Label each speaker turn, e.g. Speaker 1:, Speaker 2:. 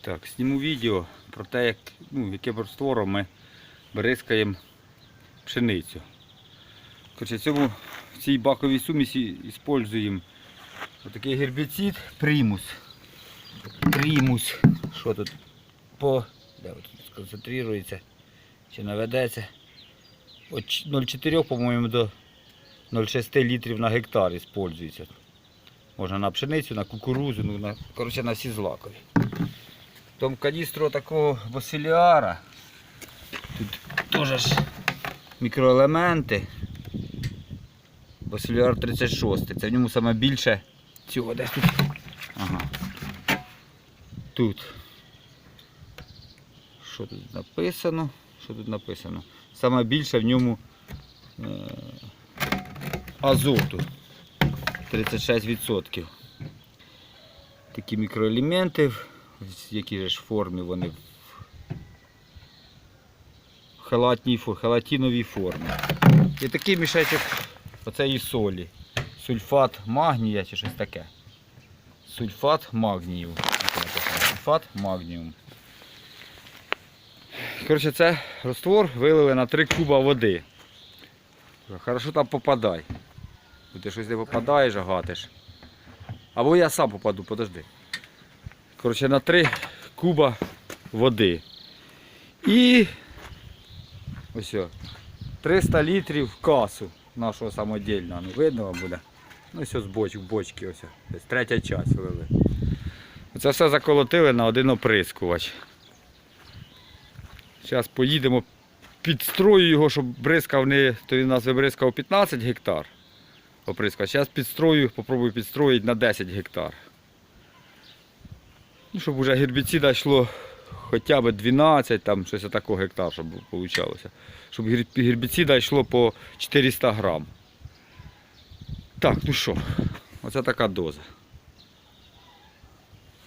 Speaker 1: Так, зніму відео про те, як, ну, яким раствором ми бризкаємо пшеницю. Короче, цьому, в цій баковій сумісі використовуємо отакий гербіцид примус. Примус. Що тут? По. Де от сконцентрується? Чи наведеться? От 0,4, по-моєму, до 0,6 літрів на гектар використовується. Можна на пшеницю, на кукурузу, ну, на, коротше, на всі злакові. Том каністру такого басиліара. Тут теж ж мікроелементи. Басиліар 36. Це в ньому саме більше цього десь тут. Ага. Тут. Що тут написано? Що тут написано? Саме більше в ньому е, азоту. 36%. Такі мікроелементи, в якій ж формі вони в халатній, халатиновій формі. І такий мішечок оцеї солі. Сульфат магнія чи щось таке. Сульфат магнію. Сульфат магніум. Коротше, це раствор вилили на 3 куба води. Хорошо там попадай. Бо ти щось не попадаєш, а гатиш. Або я сам попаду, подожди. Коротше, на 3 куба води. І ось 300 літрів касу нашого самодільного. Ну, видно вам буде. Ну, ось з боч, в бочки ось. Десь третя часть вилили. Це все заколотили на один оприскувач. Зараз поїдемо, підстрою його, щоб бризкав не, то він у нас вибризкав 15 гектар. Оприскувач. Зараз підстрою, попробую підстроїти на 10 гектар. Ну, щоб уже гербіцида йшло хоча б 12, там щось такого гектар, щоб вийшло. Щоб гербіцида йшло по 400 грам. Так, ну що, оце така доза.